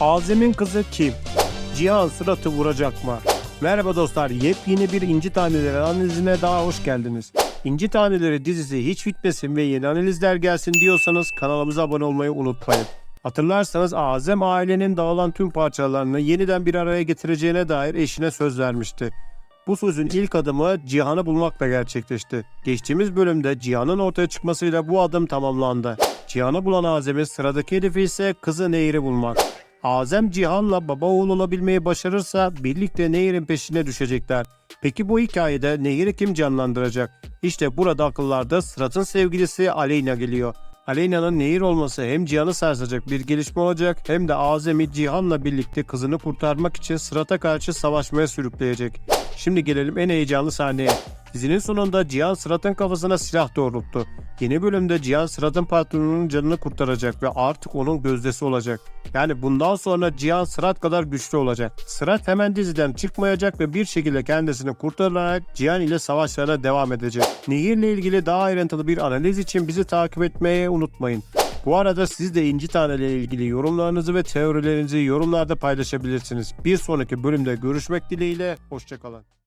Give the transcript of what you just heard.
Azem'in kızı kim? Cihan Sırat'ı vuracak mı? Merhaba dostlar, yepyeni bir İnci Taneleri analizine daha hoş geldiniz. İnci Taneleri dizisi hiç bitmesin ve yeni analizler gelsin diyorsanız kanalımıza abone olmayı unutmayın. Hatırlarsanız Azem ailenin dağılan tüm parçalarını yeniden bir araya getireceğine dair eşine söz vermişti. Bu sözün ilk adımı Cihan'ı bulmakla gerçekleşti. Geçtiğimiz bölümde Cihan'ın ortaya çıkmasıyla bu adım tamamlandı. Cihan'ı bulan Azem'in sıradaki hedefi ise kızı Nehir'i bulmak. Azem Cihan'la baba oğul olabilmeyi başarırsa birlikte Nehir'in peşine düşecekler. Peki bu hikayede Nehir'i kim canlandıracak? İşte burada akıllarda Sırat'ın sevgilisi Aleyna geliyor. Aleyna'nın Nehir olması hem Cihan'ı sarsacak bir gelişme olacak hem de Azem'i Cihan'la birlikte kızını kurtarmak için Sırat'a karşı savaşmaya sürükleyecek. Şimdi gelelim en heyecanlı sahneye. Dizinin sonunda Cihan Sırat'ın kafasına silah doğrulttu. Yeni bölümde Cihan Sırat'ın patronunun canını kurtaracak ve artık onun gözdesi olacak. Yani bundan sonra Cihan Sırat kadar güçlü olacak. Sırat hemen diziden çıkmayacak ve bir şekilde kendisini kurtararak Cihan ile savaşlarına devam edecek. Nehirle ilgili daha ayrıntılı bir analiz için bizi takip etmeyi unutmayın. Bu arada siz de İnci Tane ile ilgili yorumlarınızı ve teorilerinizi yorumlarda paylaşabilirsiniz. Bir sonraki bölümde görüşmek dileğiyle, hoşçakalın.